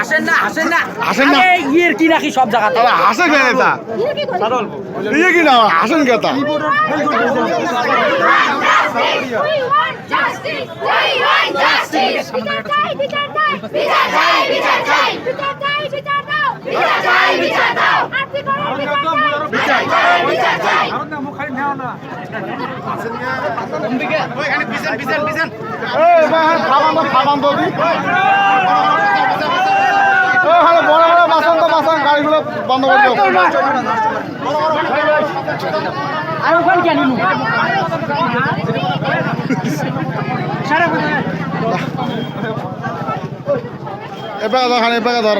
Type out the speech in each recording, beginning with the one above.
আসেন না আসেন না আসেন না। ইয়ের কি রাখি সব কেন ইয়ে কি না! We want justice! বিচার চাই, বিচার চাই! বিচার চাই, বিচার চাই! বিচার চাই, বিচার দাও! বিচার চাই, বিচার দাও! আপনি করেন বিচার চাই! বিচার চাই, বিচার চাই! এই ভাই খাবান তো খাবান তো দি এই হলে বড় বড় বাসন তো বাসন গাড়িগুলো বন্ধ করে এবার ধর এবার ধর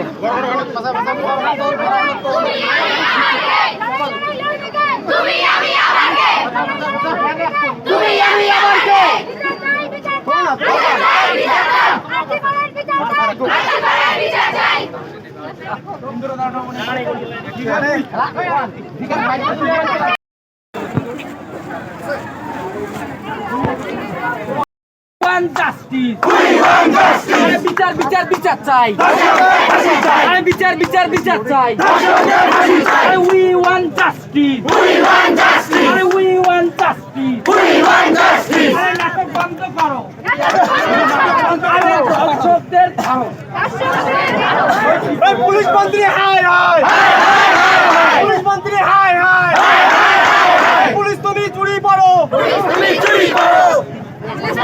আমাকে তুমি আমি আমাকে বিচার চাই বিচার দাও বিচার চাই বিচার দাও আপনি করেন বিচার চাই আপনি করেন বিচার চাই ওয়ান জাস্টিস আরে বিচার বিচার বিচার চাই বিচার বিচার বিচার চাই উই ওয়ান জাস্টিস আরে উই ওয়ান জাস্টিস আরে নাটক বন্ধ করো আরে দর্শকদের ধরো পুলিশ মন্ত্রী হাই হাই পুলিশ মন্ত্রী হাই হাই পুলিশ তুমি চুরি পড়ো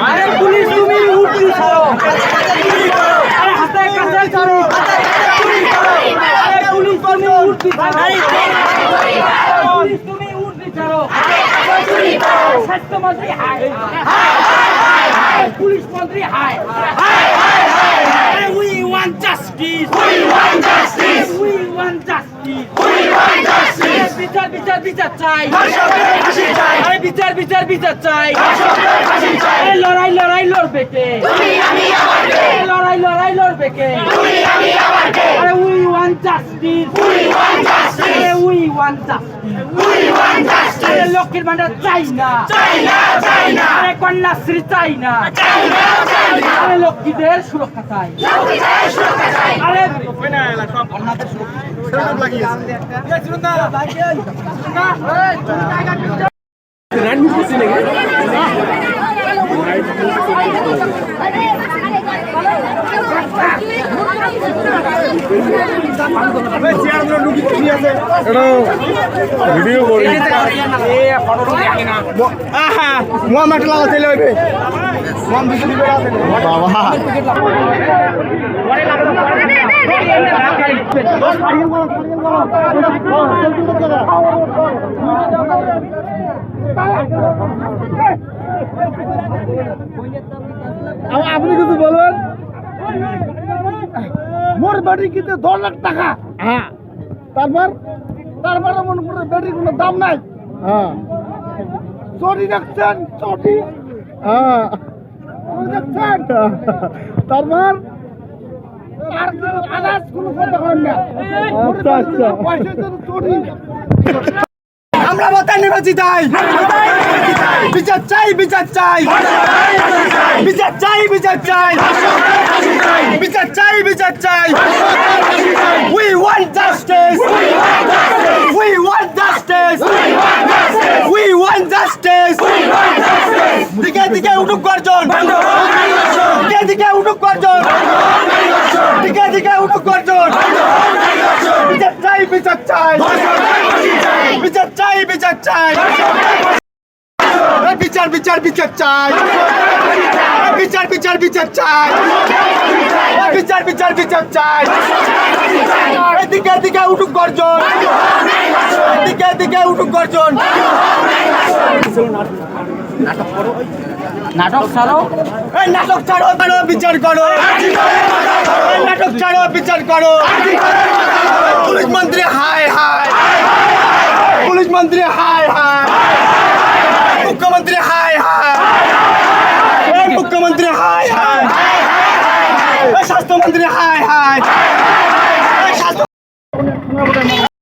আরে পুলিশ তুমি উঠি ছাড়ো। আরে হাতে কাছে আরে পুলিশ মন্ত্রী we justice we want justice we want justice we want justice বিচার বিচার বিচার চাই আরে বিচার বিচার বিচার চাই আরে লড়াই লড়াই লড়বে কে আরে লড়াই লড়াই লড়বে কে আরে we want justice we want justice we want justice we want justice আরে লক্ষ্মীর ভান্ডার চাই না চাই না চাই না আরে কন্যাশ্রী চাই না চাই না চাই না আরে লক্ষ্মীদের সুরক্ষা চাই। আরে এটা ভিডিও করি মোয়া মাটি লাগা চলে বেড়া বাবা আপনি কিছু বলবেন বাড়ি কিন্তু দশ লাখ টাকা। হ্যাঁ। তারপর তারপরে মনে করে ব্যাটারি কোনো দাম নাই। হ্যাঁ। চটি দেখছেন? চটি। হ্যাঁ। রাখছেন তারপর আর কোনো আনাজ কোনো কথা হয় না। আচ্ছা আচ্ছা। পয়সা তো চটি আমরা মাথা নির্বাচিত চাই। বিচার চাই বিচার চাই। বিচার চাই বিচার চাই। বিচার চাই বিচার চাই। We want justice we want justice we want justice দিকে দিকে উঠুক গর্জন। দিকে দিকে উঠুক গর্জন। দিকে দিকে উঠুক গর্জন। বিচার চাই বিচার চাই। বিচার চাই। বিচার বিচার বিচার চাই। বিচার বিচার বিচার চাই। বিচার বিচার বিচার চাই। এদিকে দিকে উঠুক গর্জন। দিকে দিকে উঠুক গর্জন। নাটক ছাড়ো। এই নাটক ছাড়ো ছাড়ো বিচার করো। নাটক ছাড়ো বিচার করো। পুলিশ মন্ত্রী হায় হায়। পুলিশ মন্ত্রী হায় হাই। মুখ্যমন্ত্রী হায় হায় মুখ্যমন্ত্রী হায় হায় স্বাস্থ্যমন্ত্রী হাই হায়